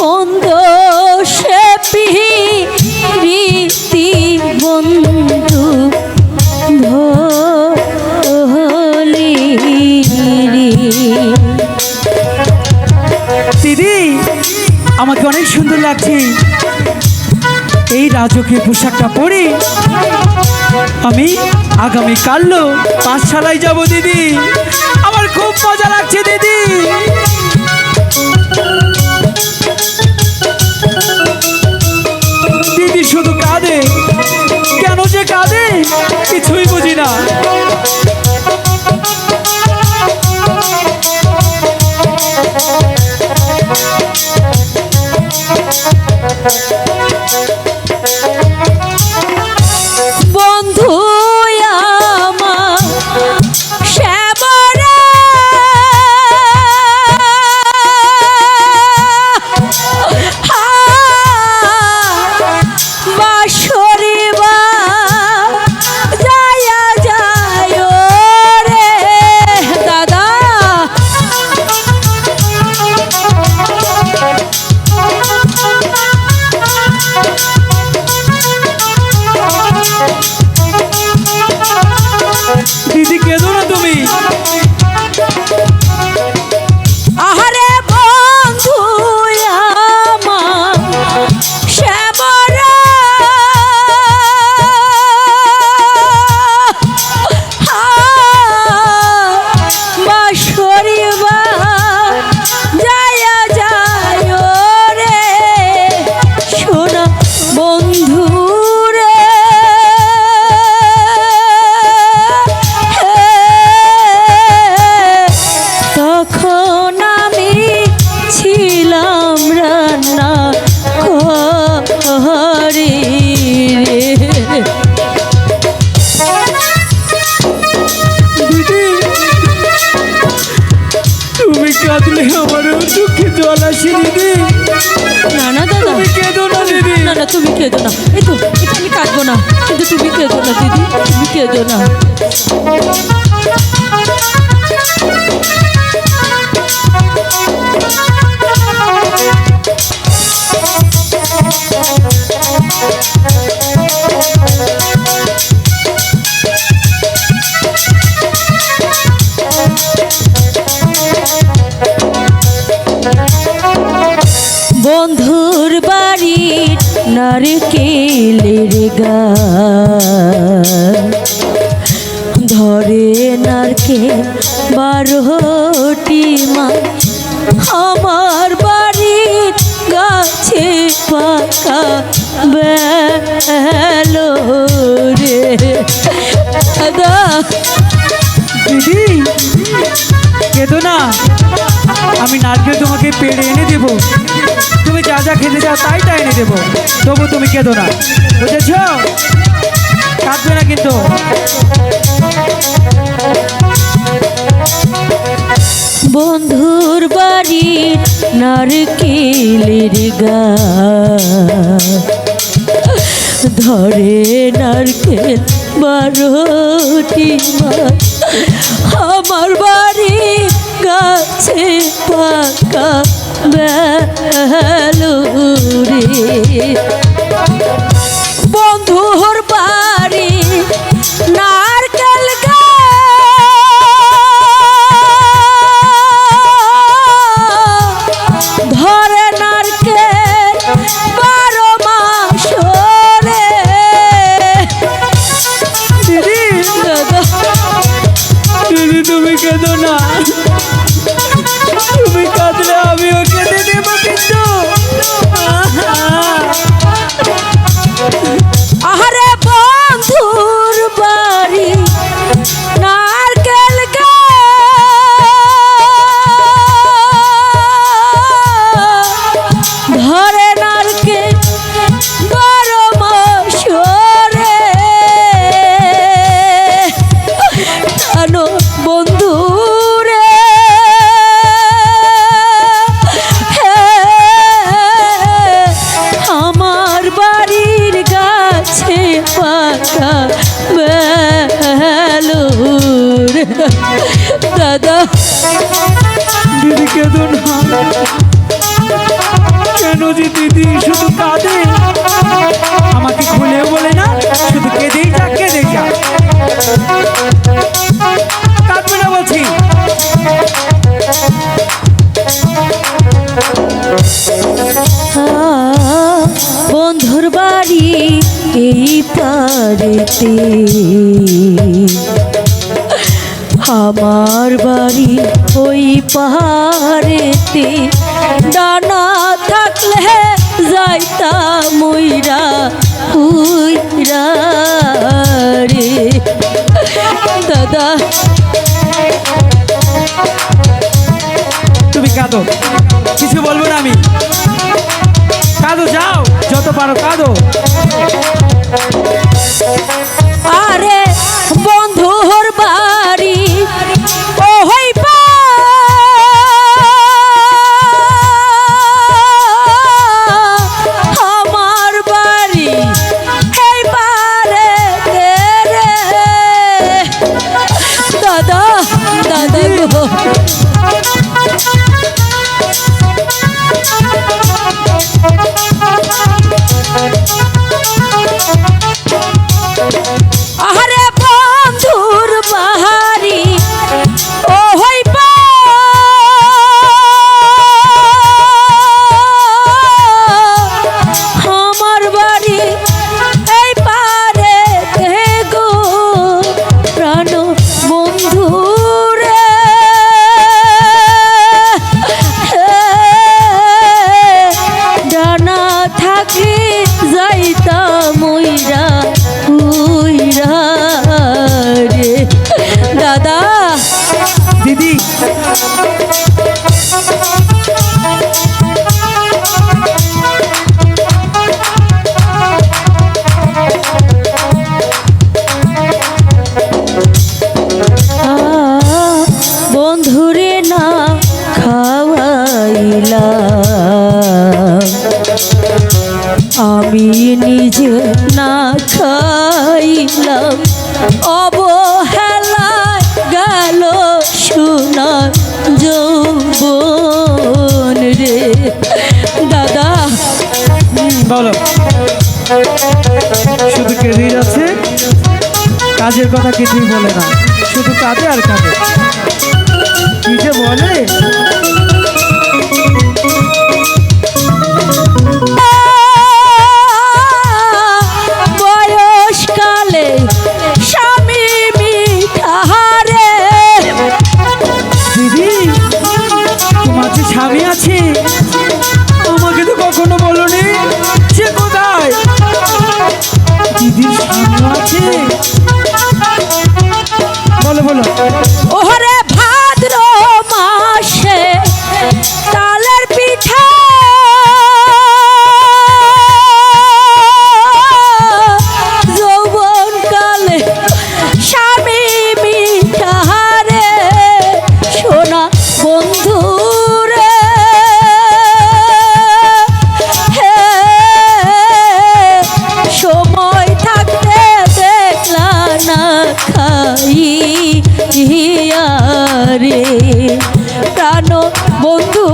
বন্ধ সে রীতি বন্ধু ভোলি দিদি, আমাকে অনেক সুন্দর লাগছে। এই রাজকীয় পোশাকটা পরে আমি আগামী কাল্লো পাঠশালায় যাব, দিদি। আমার খুব মজা লাগছে, দিদি। কেঁদো না তুমি। আসে দিদি না না দাদা। তুমি কেঁদো না দিদি। না না তুমি কেঁদো না। এই তো আমি কাঁদবো না। কিন্তু তুমি কেঁদো না দিদি। তুমি কেঁদো না। বাড়ির নারকেলের গাছ ধরে নারকেল বারোটি মা আমার বাড়ির গাছে পাকা বেলো রে দাদা দিদি কেঁদো না আমি নারকেল তোমাকে পেড়ে এনে দেব। যা যা খেতে চাও তাই তাই এনে দেবো। তবু তুমি কেঁদো না। বুঝেছ? কাঁদবে না কিন্তু। বন্ধুর বাড়ির নারকেলের গাছ ধরে নারকেল বারোটি আমার বাড়ি গাছে পাকা। রে বন্ধুর এই পারেতে আমার বাড়ি ওই পাহাড়েতে। ডানা থাকলে যাইতাম ময়রা উইরা রে। দাদা। তুমি কাঁদো, কিছু বলব না আমি। কাঁদো, যাও, যত পারো কাঁদো। দাদা দাদা গো। আমি নিজে না খাইলাম। অবহেলায় গেল সোনার যৌবন রে। দাদা। বলো। শুধু কেঁদেই যাচ্ছে কাজের কথা কিছুই বলে না। শুধু কাঁদে আর কাঁদে। কি যে বলে? বলো রে। প্রাণ বন্ধু